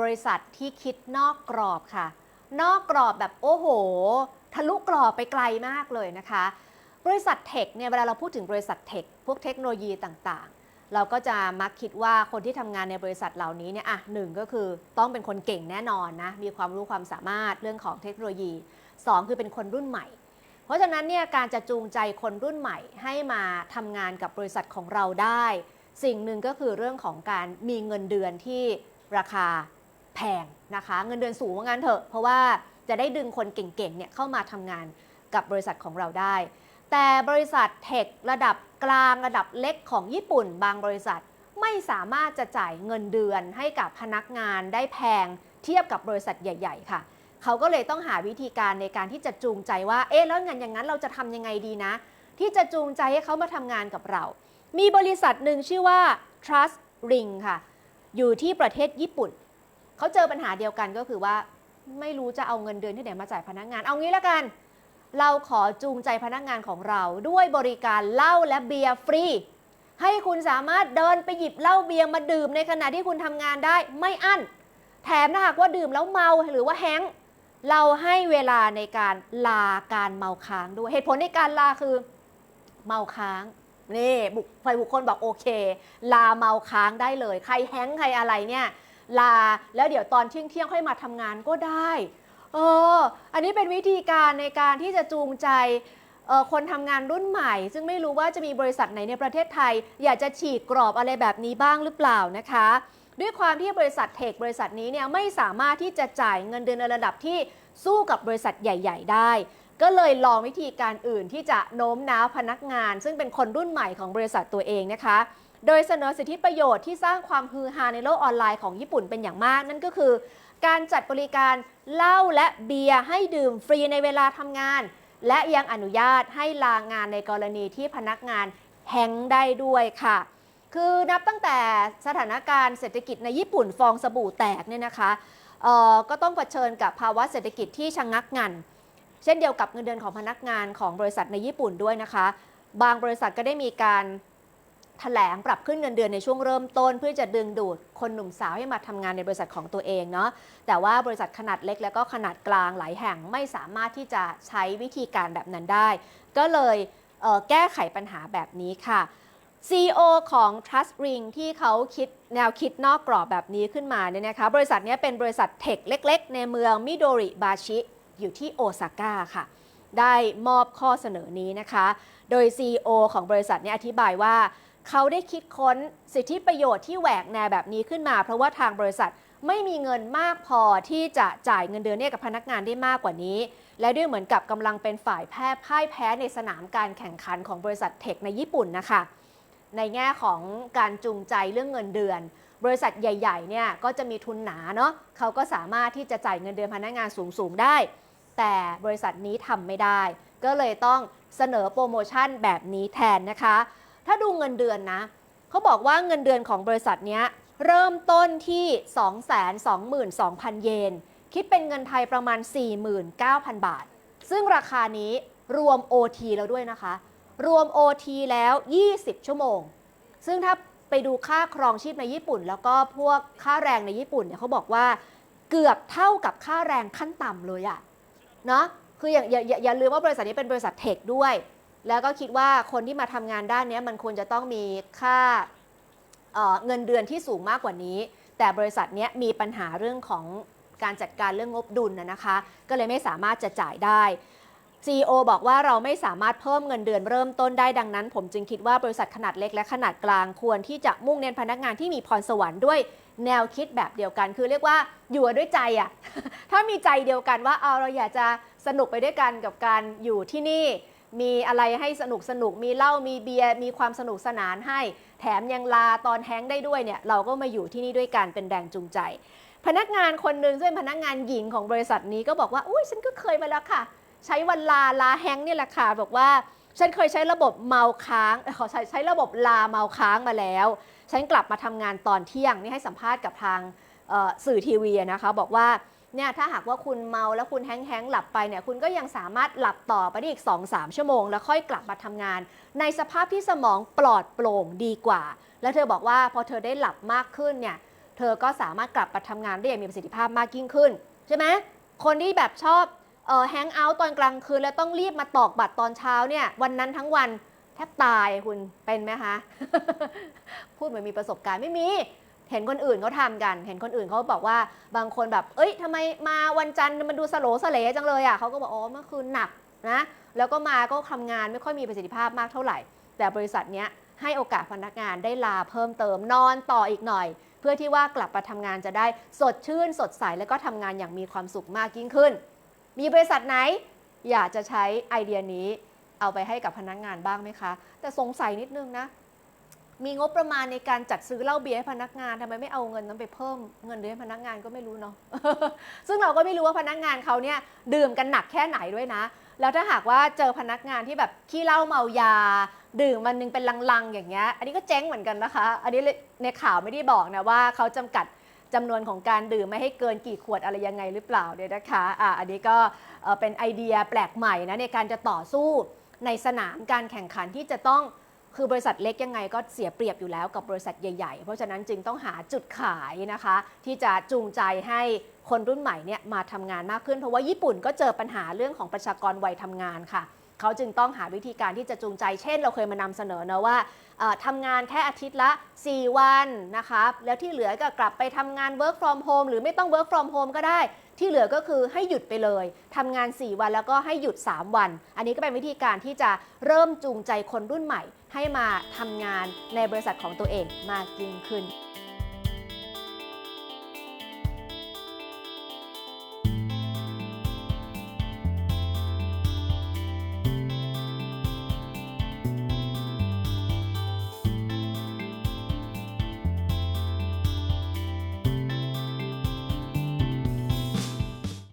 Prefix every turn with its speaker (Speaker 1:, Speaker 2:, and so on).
Speaker 1: บริษัทที่คิดนอกกรอบค่ะ นอกกรอบแบบโอ้โห ทะลุกรอบไปไกลมากเลยนะคะ บริษัทเทคเนี่ยเวลาเราพูดถึงบริษัทเทคพวกเทคโนโลยีต่างๆ เราก็จะมักคิดว่าคนที่ทำงานในบริษัทเหล่านี้เนี่ยอะหนึ่งก็คือต้องเป็นคนเก่งแน่นอนนะมีความรู้ความสามารถเรื่องของเทคโนโลยีสองคือเป็นคนรุ่นใหม่เพราะฉะนั้นเนี่ยการจะจูงใจคนรุ่นใหม่ให้มาทำงานกับบริษัทของเราได้ สิ่งหนึ่งก็คือเรื่องของการมีเงินเดือนที่ราคา แพงนะคะ เงินเดือนสูงว่างั้นเถอะ เพราะว่าจะได้ดึงคนเก่งๆเนี่ยเข้ามาทำงานกับบริษัทของเราได้ แต่บริษัทเทคระดับกลางระดับเล็กของญี่ปุ่น บางบริษัทไม่สามารถจะจ่ายเงินเดือนให้กับพนักงานได้แพงเทียบกับบริษัทใหญ่ ๆ ค่ะ เขาก็เลยต้องหาวิธีการในการที่จะจูงใจว่า เอ๊ะ แล้วเงินอย่างนั้นเราจะทำยังไงดีนะ ที่จะจูงใจให้เขามาทำงานกับเรา มีบริษัทหนึ่งชื่อว่า Trust Ring ค่ะ อยู่ที่ประเทศญี่ปุ่น เขาเจอปัญหาเดียวกันก็คือว่า ไม่รู้จะเอาเงินเดือนที่ไหนมาจ่ายพนักงาน เอางี้ละกัน เราขอจูงใจพนักงานของเราด้วยบริการเหล้าและเบียร์ฟรี ให้คุณสามารถเดินไปหยิบเหล้าเบียร์มาดื่มในขณะที่คุณทำงานได้ไม่อั้น แถมถ้าหากว่าดื่มแล้วเมาหรือว่าแฮงก์เราให้เวลาในการลาการเมาค้างด้วยเหตุผลในการลาคือเมาค้างนี่บุคฝ่ายบุคคลบอกโอเค ลาเมาค้างได้เลย ใครแฮงก์ใครอะไรเนี่ย ลา แล้วเดี๋ยวตอนเที่ยงเที่ยงค่อยมาทำงานก็ได้ เออ อันนี้เป็นวิธีการในการที่จะจูงใจออคนทำงานรุ่นใหม่ ซึ่งไม่รู้ว่าจะมีบริษัทไหนในประเทศไทย อยากจะฉีกกรอบอะไรแบบนี้บ้างหรือเปล่านะคะ ด้วยความที่บริษัทเทคบริษัทนี้เนี่ยไม่สามารถที่จะจ่ายเงินเดือนในระดับที่สู้กับบริษัทใหญ่ ๆ ได้ ก็เลยลองวิธีการอื่นที่จะโน้มน้าวพนักงาน ซึ่งเป็นคนรุ่นใหม่ของบริษัทตัวเองนะคะ โดยเสนอสิทธิประโยชน์ที่สร้างความฮือฮาในโลกออนไลน์ของญี่ปุ่นเป็นอย่างมาก นั่นก็คือ การจัดบริการเหล้าและเบียร์ให้ดื่มฟรีในเวลาทำงาน และยังอนุญาตให้ลางานในกรณีที่พนักงานแฮงได้ด้วยค่ะ คือนับตั้งแต่สถานการณ์เศรษฐกิจในญี่ปุ่นฟองสบู่แตกเนี่ยนะคะก็ต้องเผชิญกับภาวะเศรษฐกิจที่ชะงงักงัน เช่นเดียวกับเงินเดือนของพนักงานของบริษัทในญี่ปุ่นด้วยนะคะ บางบริษัทก็ได้มีการ ถลงปรับขึ้นเงินเดือนในช่วงเริ่มต้น เพื่อจะดึงดูดคนหนุ่มสาวให้มาทำงานในบริษัทของตัวเองเนาะแต่ว่าบริษัทขนาดเล็กและก็ขนาดกลางหลายแห่งไม่สามารถที่จะใช้วิธีการแบบนั้นได้ ก็เลยเแก้ไขปัญหาแบบนี้ค่ะ CEO ของ Trust Ring ที่เขาคิดแนวคิดนอกกรอบแบบนี้ขึ้นมาเนี่ยนะคะบริษัทนี้เป็นบริษัทเทคเล็ก ๆ ในเมืองมิโดริบาชิอยู่ที่โอซาก้าค่ะ ได้มอบข้อเสนอนี้นะคะ โดย CEO ของบริษัทนี้อธิบายว่า เขาได้คิดค้นสิทธิประโยชน์ที่แหวกแนวแบบนี้ขึ้นมา เพราะว่าทางบริษัทไม่มีเงินมากพอที่จะจ่ายเงินเดือนให้กับพนักงานได้มากกว่านี้ และด้วยเหมือนกับกำลังเป็นฝ่ายแพ้พ่ายแพ้ในสนามการแข่งขันของบริษัทเทคในญี่ปุ่นนะคะ ในแง่ของการจูงใจเรื่องเงินเดือน บริษัทใหญ่ๆเนี่ยก็จะมีทุนหนาเนาะเขาก็สามารถที่จะจ่ายเงินเดือนพนักงานสูงๆได้ แต่บริษัทนี้ทำไม่ได้ ก็เลยต้องเสนอโปรโมชั่นแบบนี้แทนนะคะ ถ้าดูเงินเดือนนะเขาบอกว่าเงินเดือนของบริษัทเนี้ยเริ่มต้นที่ 222,000 เยน คิดเป็นเงินไทยประมาณ 49,000 บาท ซึ่งราคานี้รวม OT แล้วด้วยนะคะ รวม OT แล้ว 20 ชั่วโมง ซึ่งถ้าไปดูค่าครองชีพในญี่ปุ่น แล้วก็พวกค่าแรงในญี่ปุ่นเนี่ยเขาบอกว่าเกือบเท่ากับค่าแรงขั้นต่ำเลยอะเนาะคืออย่าอย่าอย่าอย่าลืมว่าบริษัทนี้เป็นบริษัทเทคด้วย แล้วก็คิดว่าคนที่มาทำงานด้านนี้มันควรจะต้องมีค่าเเงินเดือนที่สูงมากกว่านี้ แต่บริษัทนี้มีปัญหาเรื่องของการจัดการเรื่องงบดุลนะนะคะ ก็เลยไม่สามารถจะจ่ายได้ CEO บอกว่าเราไม่สามารถเพิ่มเงินเดือนเริ่มต้นได้ดังนั้น ผมจึงคิดว่าบริษัทขนาดเล็กและขนาดกลางควรที่จะมุ่งเน้นพนักงานที่มีพรสวรรค์ด้วยแนวคิดแบบเดียวกัน คือเรียกว่าอยู่ด้วยใจอะถ้ามีใจเดียวกันว่าเอาเราอยากจะสนุกไปด้วยกันกับการอยู่ที่นี่ มีอะไรให้สนุกสนุกมีเหล้ามีเบียร์มีความสนุกสนานให้ แถมยังลาตอนแฮงก์ได้ด้วยเนี่ยเราก็มาอยู่ที่นี่ด้วยกันเป็นแรงจูงใจ พนักงานคนหนึ่งซึ่งเป็นพนักงานหญิงของบริษัทนี้ก็บอกว่าอุ้ยฉันก็เคยมาแล้วค่ะ ใช้วันลาลาแฮงก์นี่แหละค่ะบอกว่าฉันเคยใช้ระบบเมาค้างขอใช้ใช้ระบบลาเมาค้างมาแล้ว ฉันกลับมาทำงานตอนเที่ยงนี่ให้สัมภาษณ์กับทางสื่อทีวีนะคะบอกว่า เนี่ยถ้าหากว่าคุณเมาแล้วคุณแฮงๆหลับไปเนี่ยคุณก็ยังสามารถหลับต่อไปได้อีก 2-3 ชั่วโมง แล้วค่อยกลับมาทำงาน ในสภาพที่สมองปลอดโปร่งดีกว่า แล้วเธอบอกว่าพอเธอได้หลับมากขึ้นเนี่ยเธอก็สามารถกลับมาทำงานได้อย่างมีประสิทธิภาพมากยิ่งขึ้น ใช่ไหมคนที่แบบชอบเออแฮงเอาท์ตอนกลางคืนแล้วต้องรีบมาตอกบัตรตอนเช้าเนี่ยวันนั้นทั้งวันแทบตายคุณเป็นไหมคะ พูดเหมือนมีประสบการณ์ไม่มี เห็นคนอื่นเขาทำกัน เห็นคนอื่นเขาบอกว่าบางคนแบบ เอ้ยทำไมมาวันจันทร์มันดูสโลสเลจังเลยอะเขาก็บอกอ๋อเมื่อคืนหนักนะ แล้วก็มาก็ทำงานไม่ค่อยมีประสิทธิภาพมากเท่าไหร่ แต่บริษัทเนี้ยให้โอกาสพนักงานได้ลาเพิ่มเติมนอนต่ออีกหน่อย เพื่อที่ว่ากลับมาทำงานจะได้สดชื่น สดใส แล้วก็ทำงานอย่างมีความสุขมากยิ่งขึ้น มีบริษัทไหน อยากจะใช้ไอเดียนี้ เอาไปให้กับพนักงานบ้างไหมคะ แต่สงสัยนิดนึงนะ มีงบประมาณในการจัดซื้อเหล้าเบียร์ให้พนักงานทำไมไม่เอาเงินนั้นไปเพิ่มเงินเดือนให้พนักงานก็ไม่รู้เนาะ ซึ่งเราก็ไม่รู้ว่าพนักงานเขาเนี่ยดื่มกันหนักแค่ไหนด้วยนะ แล้วถ้าหากว่าเจอพนักงานที่แบบขี้เหล้าเมายา ดื่มมันนึงเป็นลังๆ อย่างเงี้ย อันนี้ก็เจ๊งเหมือนกันนะคะ อันนี้ในข่าวไม่ได้บอกนะว่าเขาจำกัดจำนวนของการดื่มไม่ให้เกินกี่ขวดอะไรยังไงหรือเปล่าเนี่ยนะคะอะอันนี้ก็เป็นไอเดียแปลกใหม่นะในการจะต่อสู้ในสนามการแข่งขันที่จะต้อง คือบริษัทเล็กยังไงก็เสียเปรียบอยู่แล้วกับบริษัทใหญ่ๆ เพราะฉะนั้นจึงต้องหาจุดขายนะคะ ที่จะจูงใจให้คนรุ่นใหม่เนี่ยมาทำงานมากขึ้น เพราะว่าญี่ปุ่นก็เจอปัญหาเรื่องของประชากรวัยทำงานค่ะ เขาจึงต้องหาวิธีการที่จะจูงใจ เช่น เราเคยมานำเสนอนะว่าทำงานแค่อาทิตย์ละ 4 วันนะคะ แล้วที่เหลือก็กลับไปทำงาน work from home หรือไม่ต้อง work from home ก็ได้ ที่เหลือก็คือให้หยุดไปเลย ทำงาน 4 วันแล้วก็ให้หยุด 3 วัน อันนี้ก็เป็นวิธีการที่จะเริ่มจูงใจคนรุ่นใหม่ ให้มาทำงานในบริษัทของตัวเองมากยิ่งขึ้น